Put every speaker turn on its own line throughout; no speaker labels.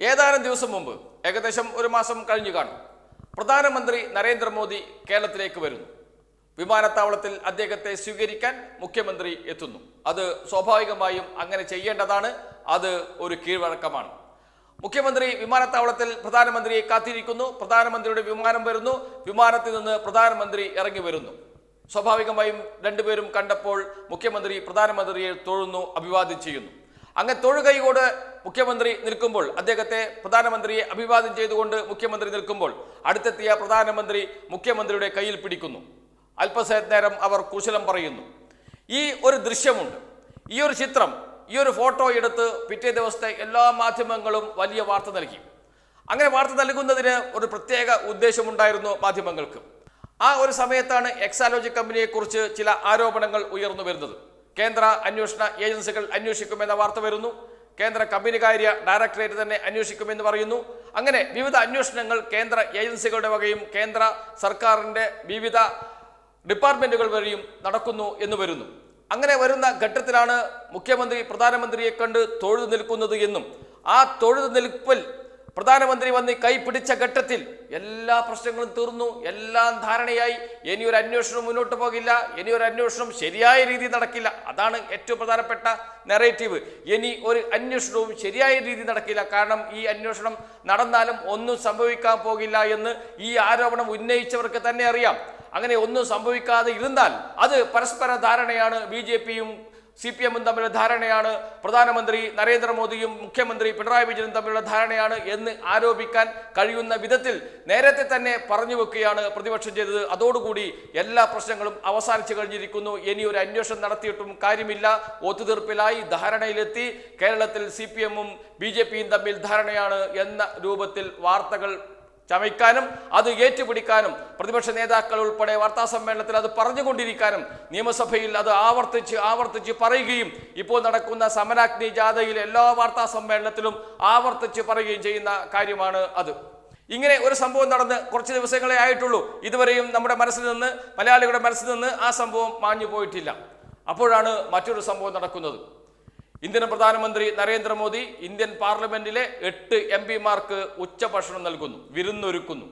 ഏതാനും ദിവസം മുമ്പ് ഏകദേശം ഒരു മാസം കഴിഞ്ഞു കാണും പ്രധാനമന്ത്രി നരേന്ദ്രമോദി കേരളത്തിലേക്ക് വരുന്നു. വിമാനത്താവളത്തിൽ അദ്ദേഹത്തെ സ്വീകരിക്കാൻ മുഖ്യമന്ത്രി എത്തുന്നു. അത് സ്വാഭാവികമായും അങ്ങനെ ചെയ്യേണ്ടതാണ് അത് ഒരു കീഴ്വഴക്കമാണ്. മുഖ്യമന്ത്രി വിമാനത്താവളത്തിൽ പ്രധാനമന്ത്രിയെ കാത്തിരിക്കുന്നു പ്രധാനമന്ത്രിയുടെ വിമാനം വരുന്നു വിമാനത്തിൽ നിന്ന് പ്രധാനമന്ത്രി ഇറങ്ങി വരുന്നു. സ്വാഭാവികമായും രണ്ടുപേരും കണ്ടപ്പോൾ മുഖ്യമന്ത്രി പ്രധാനമന്ത്രിയെ തൊഴുന്നു അഭിവാദ്യം ചെയ്യുന്നു. അങ്ങനെ തൊഴുകൈയോട് മുഖ്യമന്ത്രി നിൽക്കുമ്പോൾ അദ്ദേഹത്തെ പ്രധാനമന്ത്രിയെ അഭിവാദ്യം ചെയ്തുകൊണ്ട് മുഖ്യമന്ത്രി നിൽക്കുമ്പോൾ അടുത്തെത്തിയ പ്രധാനമന്ത്രി മുഖ്യമന്ത്രിയുടെ കയ്യിൽ പിടിക്കുന്നു. അല്പസേരം അവർ കുശലം പറയുന്നു. ഈ ഒരു ദൃശ്യമുണ്ട്. ഈ ഒരു ചിത്രം ഈ ഒരു ഫോട്ടോ എടുത്ത് പിറ്റേ ദിവസത്തെ എല്ലാ മാധ്യമങ്ങളും വലിയ വാർത്ത നൽകി. അങ്ങനെ വാർത്ത നൽകുന്നതിന് ഒരു പ്രത്യേക ഉദ്ദേശമുണ്ടായിരുന്നു മാധ്യമങ്ങൾക്ക്. ആ ഒരു സമയത്താണ് എക്സാലോജി കമ്പനിയെക്കുറിച്ച് ചില ആരോപണങ്ങൾ ഉയർന്നു വരുന്നത്. കേന്ദ്ര അന്വേഷണ ഏജൻസികൾ അന്വേഷിക്കുമെന്ന വാർത്ത വരുന്നു. കേന്ദ്ര കമ്പനികാര്യ ഡയറക്ടറേറ്റ് തന്നെ അന്വേഷിക്കുമെന്ന് പറയുന്നു. അങ്ങനെ വിവിധ അന്വേഷണങ്ങൾ കേന്ദ്ര ഏജൻസികളുടെ വകയും കേന്ദ്ര സർക്കാരിന്റെ വിവിധ ഡിപ്പാർട്ട്മെന്റുകൾ വഴിയും നടക്കുന്നു എന്ന് വരുന്നു. അങ്ങനെ വരുന്ന ഘട്ടത്തിലാണ് മുഖ്യമന്ത്രി പ്രധാനമന്ത്രിയെ കണ്ട് തൊഴുതു നിൽക്കുന്നത് എന്നും ആ തൊഴുതു നിൽപ്പിൽ പ്രധാനമന്ത്രി വന്ന് കൈ പിടിച്ച ഘട്ടത്തിൽ എല്ലാ പ്രശ്നങ്ങളും തീർന്നു എല്ലാം ധാരണയായി. ഇനി ഒരു അന്വേഷണം മുന്നോട്ട് പോകില്ല ഇനി ഒരു അന്വേഷണം ശരിയായ രീതി നടക്കില്ല. അതാണ് ഏറ്റവും പ്രധാനപ്പെട്ട നെറേറ്റീവ് ഇനി ഒരു അന്വേഷണവും ശരിയായ രീതി നടക്കില്ല. കാരണം ഈ അന്വേഷണം നടന്നാലും ഒന്നും സംഭവിക്കാൻ പോകില്ല എന്ന് ഈ ആരോപണം ഉന്നയിച്ചവർക്ക് തന്നെ അറിയാം. അങ്ങനെ ഒന്നും സംഭവിക്കാതെ ഇരുന്നാൽ അത് പരസ്പര ധാരണയാണ്. ബി ജെ പിയും സി പി എമ്മും തമ്മിലുള്ള ധാരണയാണ്. പ്രധാനമന്ത്രി നരേന്ദ്രമോദിയും മുഖ്യമന്ത്രി പിണറായി വിജയനും തമ്മിലുള്ള ധാരണയാണ് എന്ന് ആരോപിക്കാൻ കഴിയുന്ന വിധത്തിൽ നേരത്തെ തന്നെ പറഞ്ഞു വെക്കുകയാണ് പ്രതിപക്ഷം ചെയ്തത്. അതോടുകൂടി എല്ലാ പ്രശ്നങ്ങളും അവസാനിച്ചു കഴിഞ്ഞിരിക്കുന്നു. ഇനി ഒരു അന്വേഷണം നടത്തിയിട്ടും കാര്യമില്ല. ഒത്തുതീർപ്പിലായി ധാരണയിലെത്തി കേരളത്തിൽ സി പി എമ്മും ബി ജെ പിയും തമ്മിൽ ധാരണയാണ് എന്ന രൂപത്തിൽ വാർത്തകൾ ചമയ്ക്കാനും അത് ഏറ്റുപിടിക്കാനും പ്രതിപക്ഷ നേതാക്കൾ ഉൾപ്പെടെ വാർത്താ സമ്മേളനത്തിൽ അത് പറഞ്ഞുകൊണ്ടിരിക്കാനും നിയമസഭയിൽ അത് ആവർത്തിച്ച് ആവർത്തിച്ച് പറയുകയും ഇപ്പോൾ നടക്കുന്ന സമരാഗ്നി ജാഥയിൽ എല്ലാ വാർത്താ സമ്മേളനത്തിലും ആവർത്തിച്ച് പറയുകയും ചെയ്യുന്ന കാര്യമാണ് അത്. ഇങ്ങനെ ഒരു സംഭവം നടന്ന് കുറച്ച് ദിവസങ്ങളെ ആയിട്ടുള്ളൂ. ഇതുവരെയും നമ്മുടെ മനസ്സിൽ നിന്ന് മലയാളികളുടെ മനസ്സിൽ നിന്ന് ആ സംഭവം മാഞ്ഞു പോയിട്ടില്ല അപ്പോഴാണ് മറ്റൊരു സംഭവം നടക്കുന്നത്. ഇന്ത്യൻ പ്രധാനമന്ത്രി നരേന്ദ്രമോദി ഇന്ത്യൻ പാർലമെന്റിലെ എട്ട് എം പിമാർക്ക് ഉച്ചഭക്ഷണം നൽകുന്നു വിരുന്നൊരുക്കുന്നു.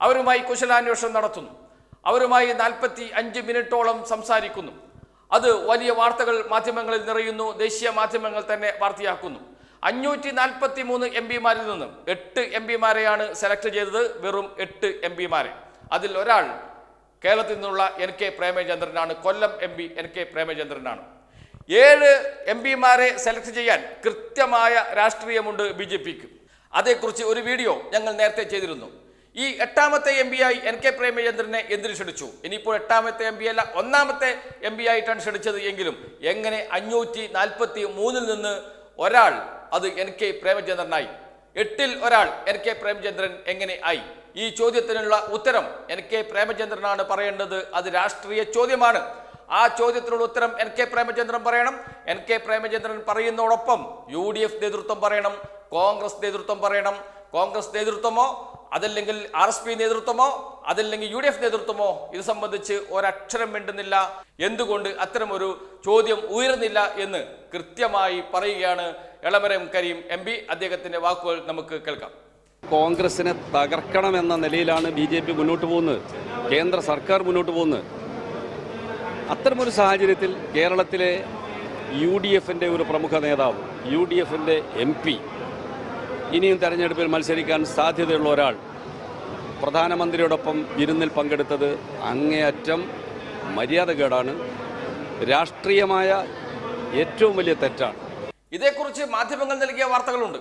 അവരുമായി കുശലാന്വേഷണം നടത്തുന്നു. അവരുമായി നാൽപ്പത്തി അഞ്ച് മിനിറ്റോളം സംസാരിക്കുന്നു. അത് വലിയ വാർത്തകൾ മാധ്യമങ്ങളിൽ നിറയുന്നു ദേശീയ മാധ്യമങ്ങൾ തന്നെ വാർത്തയാക്കുന്നു. അഞ്ഞൂറ്റി നാൽപ്പത്തി മൂന്ന് എം പിമാരിൽ നിന്ന് എട്ട് എം പിമാരെയാണ് സെലക്ട് ചെയ്തത് വെറും എട്ട് എം പിമാരെ. അതിൽ ഒരാൾ കേരളത്തിൽ നിന്നുള്ള N K പ്രേമചന്ദ്രനാണ് Kollam M P N K പ്രേമചന്ദ്രനാണ്. ഏഴ് എം പിമാരെ സെലക്ട് ചെയ്യാൻ കൃത്യമായ രാഷ്ട്രീയമുണ്ട് ബി ജെ പിക്ക്. അതേക്കുറിച്ച് ഒരു വീഡിയോ ഞങ്ങൾ നേരത്തെ ചെയ്തിരുന്നു. ഈ എട്ടാമത്തെ എം പി ആയി എൻ കെ പ്രേമചന്ദ്രനെ എന്തിനു ക്ഷണിച്ചു? ഇനിയിപ്പോൾ എട്ടാമത്തെ എം പി അല്ല ഒന്നാമത്തെ എം പി ആയിട്ടാണ് ക്ഷണിച്ചത് എങ്കിലും എങ്ങനെ അഞ്ഞൂറ്റി നാൽപ്പത്തി മൂന്നിൽ നിന്ന് ഒരാൾ അത് എൻ കെ പ്രേമചന്ദ്രനായി? എട്ടിൽ ഒരാൾ എൻ കെ പ്രേമചന്ദ്രൻ എങ്ങനെ ആയി? ഈ ചോദ്യത്തിനുള്ള ഉത്തരം എൻ കെ പ്രേമചന്ദ്രനാണ് പറയേണ്ടത്. അത് രാഷ്ട്രീയ ചോദ്യമാണ്. ആ ചോദ്യത്തിനുള്ള ഉത്തരം എൻ കെ പ്രേമചന്ദ്രൻ പറയണം. എൻ കെ പ്രേമചന്ദ്രൻ പറയുന്നതോടൊപ്പം യു ഡി എഫ് നേതൃത്വം പറയണം. കോൺഗ്രസ് നേതൃത്വം പറയണം. കോൺഗ്രസ് നേതൃത്വമോ അതല്ലെങ്കിൽ ആർ എസ് പി നേതൃത്വമോ അതല്ലെങ്കിൽ യു ഡി എഫ് നേതൃത്വമോ ഇത് സംബന്ധിച്ച് ഒരക്ഷരം വേണ്ടുന്നില്ല എന്തുകൊണ്ട് അത്തരമൊരു ചോദ്യം ഉയർന്നില്ല എന്ന് കൃത്യമായി പറയുകയാണ് എളമരം കരീം എം പി. അദ്ദേഹത്തിന്റെ വാക്കുകൾ നമുക്ക് കേൾക്കാം.
കോൺഗ്രസിനെ തകർക്കണമെന്ന നിലയിലാണ് ബി ജെ പി മുന്നോട്ട് പോകുന്നത്. കേന്ദ്ര സർക്കാർ മുന്നോട്ട് പോകുന്നത്. അത്തരമൊരു സാഹചര്യത്തിൽ കേരളത്തിലെ യു ഡി എഫിന്റെ ഒരു പ്രമുഖ നേതാവ് യു ഡി എഫിന്റെ എം പി ഇനിയും തെരഞ്ഞെടുപ്പിൽ മത്സരിക്കാൻ സാധ്യതയുള്ള ഒരാൾ പ്രധാനമന്ത്രിയോടൊപ്പം വിരുന്നിൽ പങ്കെടുത്തത് അങ്ങേയറ്റം മര്യാദകേടാണ് രാഷ്ട്രീയമായ ഏറ്റവും വലിയ തെറ്റാണ്.
ഇതേക്കുറിച്ച് മാധ്യമങ്ങൾ നൽകിയ വാർത്തകളുണ്ട്.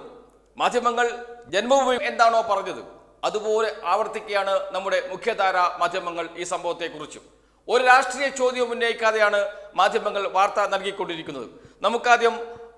മാധ്യമങ്ങൾ ജന്മഭൂമി എന്താണോ പറഞ്ഞത് അതുപോലെ ആവർത്തിക്കുകയാണ് നമ്മുടെ മുഖ്യധാര മാധ്യമങ്ങൾ ഈ സംഭവത്തെക്കുറിച്ച്. ഒരു രാഷ്ട്രീയ ചോദ്യവും ഉന്നയിക്കാതെയാണ് മാധ്യമങ്ങൾ വാർത്ത നൽകിക്കൊണ്ടിരിക്കുന്നത്. നമുക്കാദ്യം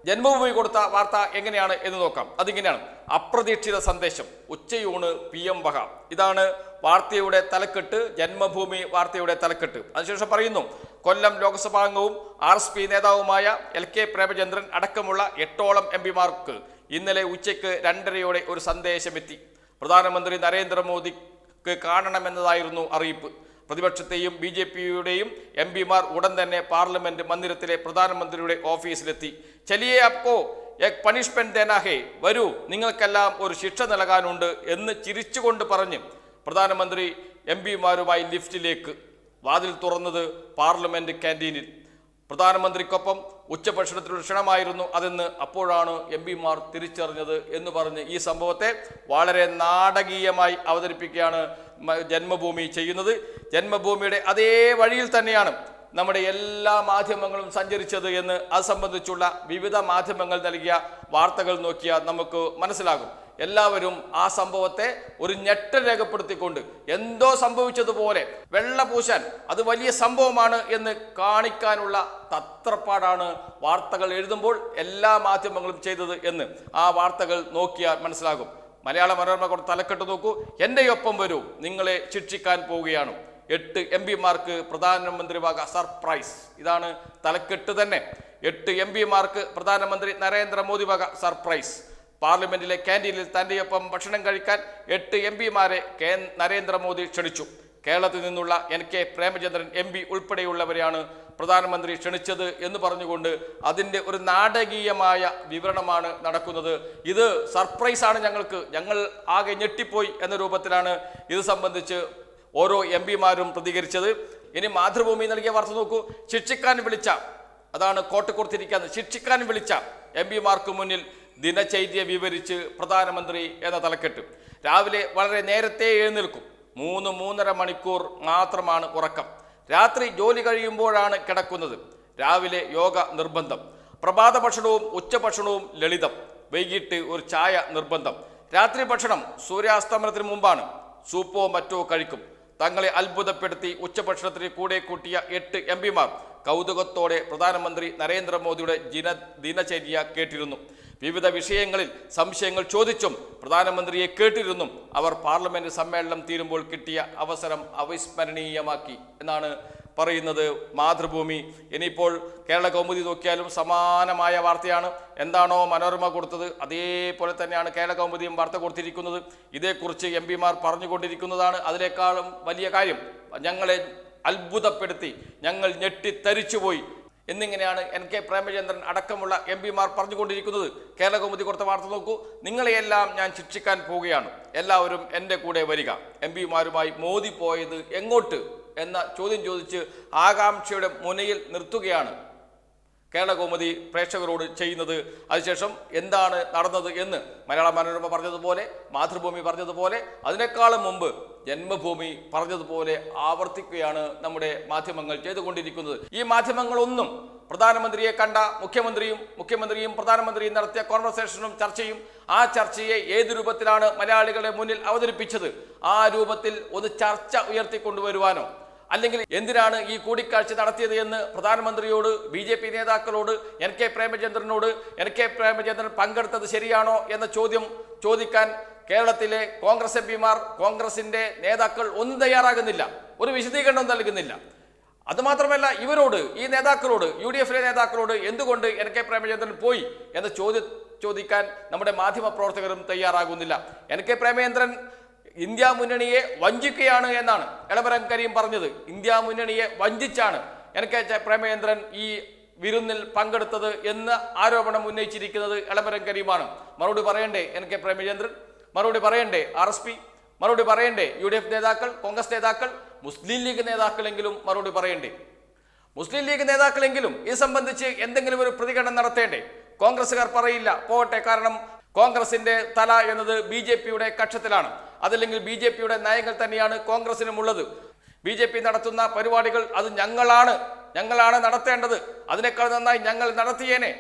ജന്മഭൂമി കൊടുത്ത വാർത്ത എങ്ങനെയാണ് എന്ന് നോക്കാം. അതിങ്ങനെയാണ്. അപ്രതീക്ഷിത സന്ദേശം. ഉച്ചയൂണ് പി എം വഹ ഇതാണ് വാർത്തയുടെ തലക്കെട്ട് ജന്മഭൂമി വാർത്തയുടെ തലക്കെട്ട്. അതിനുശേഷം പറയുന്നു കൊല്ലം ലോക്സഭാംഗവും ആർ എസ് പി നേതാവുമായ എൽ കെ പ്രേമചന്ദ്രൻ അടക്കമുള്ള എട്ടോളം എം പിമാർക്ക് ഇന്നലെ ഉച്ചയ്ക്ക് രണ്ടരയോടെ ഒരു സന്ദേശമെത്തി. പ്രധാനമന്ത്രി നരേന്ദ്രമോദിക്ക് കാണണമെന്നതായിരുന്നു അറിയിപ്പ്. പ്രതിപക്ഷത്തെയും ബി ജെ പിയുടെയും എം പിമാർ ഉടൻ തന്നെ പാർലമെന്റ് മന്ദിരത്തിലെ പ്രധാനമന്ത്രിയുടെ ഓഫീസിലെത്തി. ചലിയെ അപ്പോ എക് പണിഷ്മെന്റ് ദേനാഹേ വരൂ നിങ്ങൾക്കെല്ലാം ഒരു ശിക്ഷ നൽകാനുണ്ട് എന്ന് ചിരിച്ചുകൊണ്ട് പറഞ്ഞ് പ്രധാനമന്ത്രി എം പിമാരുമായി ലിഫ്റ്റിലേക്ക്. വാതിൽ തുറന്നത് പാർലമെന്റ് ക്യാന്റീനിൽ പ്രധാനമന്ത്രിക്കൊപ്പം ഉച്ചഭക്ഷണത്തിനുള്ള ക്ഷണമായിരുന്നു അതെന്ന് അപ്പോഴാണ് എം പിമാർ തിരിച്ചറിഞ്ഞത് എന്ന് പറഞ്ഞ് ഈ സംഭവത്തെ വളരെ നാടകീയമായി അവതരിപ്പിക്കുകയാണ് ജന്മഭൂമി ചെയ്യുന്നത്. ജന്മഭൂമിയുടെ അതേ വഴിയിൽ തന്നെയാണ് നമ്മുടെ എല്ലാ മാധ്യമങ്ങളും സഞ്ചരിച്ചത് എന്ന് അത് സംബന്ധിച്ചുള്ള വിവിധ മാധ്യമങ്ങൾ നൽകിയ വാർത്തകൾ നോക്കിയാൽ നമുക്ക് മനസ്സിലാകും. എല്ലാവരും ആ സംഭവത്തെ ഒരു ഞെട്ടൽ രേഖപ്പെടുത്തിക്കൊണ്ട് എന്തോ സംഭവിച്ചതുപോലെ വെള്ള പൂശാൻ അത് വലിയ സംഭവമാണ് എന്ന് കാണിക്കാനുള്ള തത്രപ്പാടാണ് വാർത്തകൾ എഴുതുമ്പോൾ എല്ലാ മാധ്യമങ്ങളും ചെയ്തത് എന്ന് ആ വാർത്തകൾ നോക്കിയാൽ മനസ്സിലാകും. മലയാള മനോരമ കൊണ്ട് തലക്കെട്ട് നോക്കൂ. എന്റെയൊപ്പം വരൂ. നിങ്ങളെ ശിക്ഷിക്കാൻ പോവുകയാണ്. എട്ട് എം പിമാർക്ക് പ്രധാനമന്ത്രി വക സർപ്രൈസ്. ഇതാണ് തലക്കെട്ട് തന്നെ. എട്ട് എം പിമാർക്ക് പ്രധാനമന്ത്രി നരേന്ദ്രമോദി വക സർപ്രൈസ്. പാർലമെന്റിലെ ക്യാന്റീനിൽ തന്റെയൊപ്പം ഭക്ഷണം കഴിക്കാൻ എട്ട് എം പിമാരെ കെ നരേന്ദ്രമോദി ക്ഷണിച്ചു. കേരളത്തിൽ നിന്നുള്ള N K Premachandran M P ഉൾപ്പെടെയുള്ളവരെയാണ് പ്രധാനമന്ത്രി ക്ഷണിച്ചത് എന്ന് പറഞ്ഞുകൊണ്ട് അതിന്റെ ഒരു നാടകീയമായ വിവരണമാണ് നടക്കുന്നത്. ഇത് സർപ്രൈസാണ് ഞങ്ങൾക്ക്. ഞങ്ങൾ ആകെ ഞെട്ടിപ്പോയി എന്ന രൂപത്തിലാണ് ഇത് സംബന്ധിച്ച് ഓരോ എം പിമാരും പ്രതികരിച്ചത്. ഇനി മാതൃഭൂമി നൽകിയ വാർത്ത നോക്കൂ. ശിക്ഷിക്കാൻ വിളിച്ച അതാണ് കോട്ട് കൊടുത്തിരിക്കുന്നത്. ശിക്ഷിക്കാൻ വിളിച്ച എം പിമാർക്ക് മുന്നിൽ ദിനചര്യ വിവരിച്ച് പ്രധാനമന്ത്രി എന്ന തലക്കെട്ട്. രാവിലെ വളരെ നേരത്തെ എഴുന്നേൽക്കും. മൂന്ന് മൂന്നര മണിക്കൂർ മാത്രമാണ് ഉറക്കം. രാത്രി ജോലി കഴിയുമ്പോഴാണ് കിടക്കുന്നത്. രാവിലെ യോഗ നിർബന്ധം. പ്രഭാത ഭക്ഷണവും ഉച്ചഭക്ഷണവും ലളിതം. വൈകിട്ട് ഒരു ചായ നിർബന്ധം. രാത്രി ഭക്ഷണം സൂര്യാസ്തമനത്തിന് മുമ്പാണ്. സൂപ്പോ മറ്റോ കഴിക്കും. തങ്ങളെ അത്ഭുതപ്പെടുത്തി ഉച്ചഭക്ഷണത്തിന് കൂടെ കൂട്ടിയ എട്ട് എം പിമാർ കൗതുകത്തോടെ പ്രധാനമന്ത്രി നരേന്ദ്രമോദിയുടെ ദിന ദിനചര്യ കേട്ടിരുന്നു. വിവിധ വിഷയങ്ങളിൽ സംശയങ്ങൾ ചോദിച്ചും പ്രധാനമന്ത്രിയെ കേട്ടിരുന്നും അവർ പാർലമെന്റ് സമ്മേളനം തീരുമ്പോൾ കിട്ടിയ അവസരം അവിസ്മരണീയമാക്കി എന്നാണ് പറയുന്നത് മാതൃഭൂമി. ഇനിയിപ്പോൾ കേരള കൗമുദി നോക്കിയാലും സമാനമായ വാർത്തയാണ്. എന്താണോ മനോരമ കൊടുത്തത് അതേപോലെ തന്നെയാണ് കേരള കൗമുദിയും വാർത്ത കൊടുത്തിരിക്കുന്നത്. ഇതേക്കുറിച്ച് എം പിമാർ പറഞ്ഞുകൊണ്ടിരിക്കുന്നതാണ് അതിനേക്കാളും വലിയ കാര്യം. ഞങ്ങളെ അത്ഭുതപ്പെടുത്തി ഞങ്ങൾ ഞെട്ടിത്തരിച്ചുപോയി എന്നിങ്ങനെയാണ് എൻ കെ പ്രേമചന്ദ്രൻ അടക്കമുള്ള എം പിമാർ പറഞ്ഞുകൊണ്ടിരിക്കുന്നത്. കേരള കൗമുദി കൊടുത്ത വാർത്ത നോക്കൂ. നിങ്ങളെയെല്ലാം ഞാൻ ശിക്ഷിക്കാൻ പോവുകയാണ്. എല്ലാവരും എന്റെ കൂടെ വരിക. എം പിമാരുമായി മോദി പോയത് എങ്ങോട്ട്? എന്ന ചോദ്യം ചോദിച്ച് ആകാംക്ഷയുടെ മുനയിൽ നിർത്തുകയാണ് കേരളകൗമുദി പ്രേക്ഷകരോട് ചെയ്യുന്നത്. അതിനുശേഷം എന്താണ് നടന്നത് എന്ന് മലയാള മനോരമ പറഞ്ഞതുപോലെ മാതൃഭൂമി പറഞ്ഞതുപോലെ അതിനേക്കാളും മുമ്പ് ജന്മഭൂമി പറഞ്ഞതുപോലെ ആവർത്തിക്കുകയാണ് നമ്മുടെ മാധ്യമങ്ങൾ ചെയ്തുകൊണ്ടിരിക്കുന്നത്. ഈ മാധ്യമങ്ങളൊന്നും പ്രധാനമന്ത്രിയെ കണ്ട മുഖ്യമന്ത്രിയും മുഖ്യമന്ത്രിയും പ്രധാനമന്ത്രിയും നടത്തിയ കോൺവെർസേഷനും ചർച്ചയും ആ ചർച്ചയെ ഏത് രൂപത്തിലാണ് മലയാളികളുടെ മുന്നിൽ അവതരിപ്പിച്ചത്? ആ രൂപത്തിൽ ഒന്ന് ചർച്ച ഉയർത്തിക്കൊണ്ടുവരുവാനോ? അല്ലെങ്കിൽ എന്തിനാണ് ഈ കൂടിക്കാഴ്ച നടത്തിയത് എന്ന് പ്രധാനമന്ത്രിയോട് ബി ജെ പി നേതാക്കളോട് എൻ കെ പ്രേമചന്ദ്രനോട് എൻ കെ പ്രേമചന്ദ്രൻ പങ്കെടുത്തത് ശരിയാണോ എന്ന ചോദ്യം ചോദിക്കാൻ കേരളത്തിലെ കോൺഗ്രസ് എം പിമാർ കോൺഗ്രസിന്റെ നേതാക്കൾ ഒന്നും തയ്യാറാകുന്നില്ല. ഒരു വിശദീകരണം നൽകുന്നില്ല. അതുമാത്രമല്ല ഇവരോട് ഈ നേതാക്കളോട് യു ഡി എഫിലെ നേതാക്കളോട് എന്തുകൊണ്ട് എൻ കെ പ്രേമചന്ദ്രൻ പോയി എന്ന ചോദ്യം ചോദിക്കാൻ നമ്മുടെ മാധ്യമ പ്രവർത്തകരും തയ്യാറാകുന്നില്ല. എൻ കെ പ്രേമചന്ദ്രൻ ഇന്ത്യ മുന്നണിയെ വഞ്ചിക്കുകയാണ് എന്നാണ് എളമരം കരീം പറഞ്ഞത്. ഇന്ത്യ മുന്നണിയെ വഞ്ചിച്ചാണ്. എൻ കെ പ്രേമചന്ദ്രൻ ഈ വിരുന്നിൽ പങ്കെടുത്തത് എന്ന് ആരോപണം ഉന്നയിച്ചിരിക്കുന്നത് എളമരം കരീമാണ്. മറുപടി പറയണ്ടേ എൻ കെ പ്രേമചന്ദ്രൻ? മറുപടി പറയണ്ടേ ആർ എസ് പി? മറുപടി പറയണ്ടേ യു ഡി എഫ് നേതാക്കൾ കോൺഗ്രസ് നേതാക്കൾ? മുസ്ലിം ലീഗ് നേതാക്കളെങ്കിലും മറുപടി പറയണ്ടേ? മുസ്ലിം ലീഗ് നേതാക്കളെങ്കിലും ഇത് സംബന്ധിച്ച് എന്തെങ്കിലും ഒരു പ്രതികരണം നടത്തേണ്ടേ? കോൺഗ്രസ്സുകാർ പറയില്ല. പോകട്ടെ കാരണം കോൺഗ്രസിന്റെ തല എന്നത് ബി ജെ പിയുടെ കക്ഷത്തിലാണ്. അതല്ലെങ്കിൽ ബി ജെ പിയുടെ നയങ്ങൾ തന്നെയാണ് കോൺഗ്രസിനുമുള്ളത്. ബി ജെ പി നടത്തുന്ന പരിപാടികൾ അത് ഞങ്ങളാണ് ഞങ്ങളാണ് നടത്തേണ്ടത്. അതിനേക്കാൾ നന്നായി ഞങ്ങൾ നടത്തിയേനെ.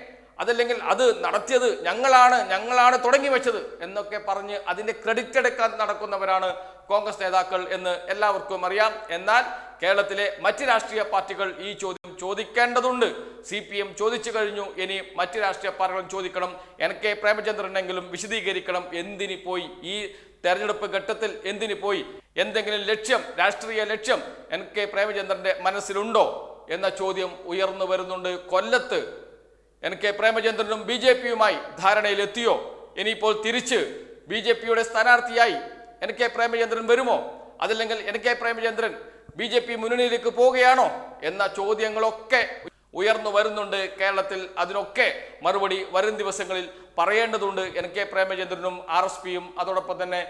അതല്ലെങ്കിൽ അത് നടത്തിയത് ഞങ്ങളാണ് ഞങ്ങളാണ് തുടങ്ങി വെച്ചത് എന്നൊക്കെ പറഞ്ഞ് അതിന്റെ ക്രെഡിറ്റ് എടുക്കാൻ നടക്കുന്നവരാണ് കോൺഗ്രസ് നേതാക്കൾ എന്ന് എല്ലാവർക്കും അറിയാം. എന്നാൽ കേരളത്തിലെ മറ്റ് രാഷ്ട്രീയ പാർട്ടികൾ ഈ ചോദ്യം ചോദിക്കേണ്ടതുണ്ട്. സി പി എം ചോദിച്ചു കഴിഞ്ഞു ഇനി മറ്റ് രാഷ്ട്രീയ പാർട്ടികളും ചോദിക്കണം. എൻ കെ പ്രേമചന്ദ്രനെങ്കിലും വിശദീകരിക്കണം എന്തിനു പോയി ഈ തെരഞ്ഞെടുപ്പ് ഘട്ടത്തിൽ എന്തിനു പോയി? എന്തെങ്കിലും ലക്ഷ്യം രാഷ്ട്രീയ ലക്ഷ്യം എൻ കെ പ്രേമചന്ദ്രന്റെ മനസ്സിലുണ്ടോ? എന്ന ചോദ്യം ഉയർന്നു വരുന്നുണ്ട്. കൊല്ലത്ത് എൻ കെ പ്രേമചന്ദ്രനും ബി ജെ പിയുമായി ധാരണയിലെത്തിയോ? ഇനിയിപ്പോൾ തിരിച്ച് ബി ജെ പിയുടെ സ്ഥാനാർത്ഥിയായി എൻ കെ പ്രേമചന്ദ്രൻ വരുമോ? അതല്ലെങ്കിൽ N K Premachandran B J P മുന്നണിയിലേക്ക് പോവുകയാണോ? എന്ന ചോദ്യങ്ങളൊക്കെ ഉയർന്നു വരുന്നുണ്ട് കേരളത്തിൽ. അതിനൊക്കെ മറുപടി വരും ദിവസങ്ങളിൽ പറയേണ്ടതുണ്ട്. എൻ കെ പ്രേമചന്ദ്രനും ആർ എസ് പിയും അതോടൊപ്പം തന്നെ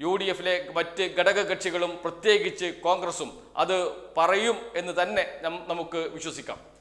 യു ഡി എഫിലെ മറ്റ് ഘടക കക്ഷികളും പ്രത്യേകിച്ച് കോൺഗ്രസും അത് പറയും എന്ന് തന്നെ നമുക്ക് വിശ്വസിക്കാം.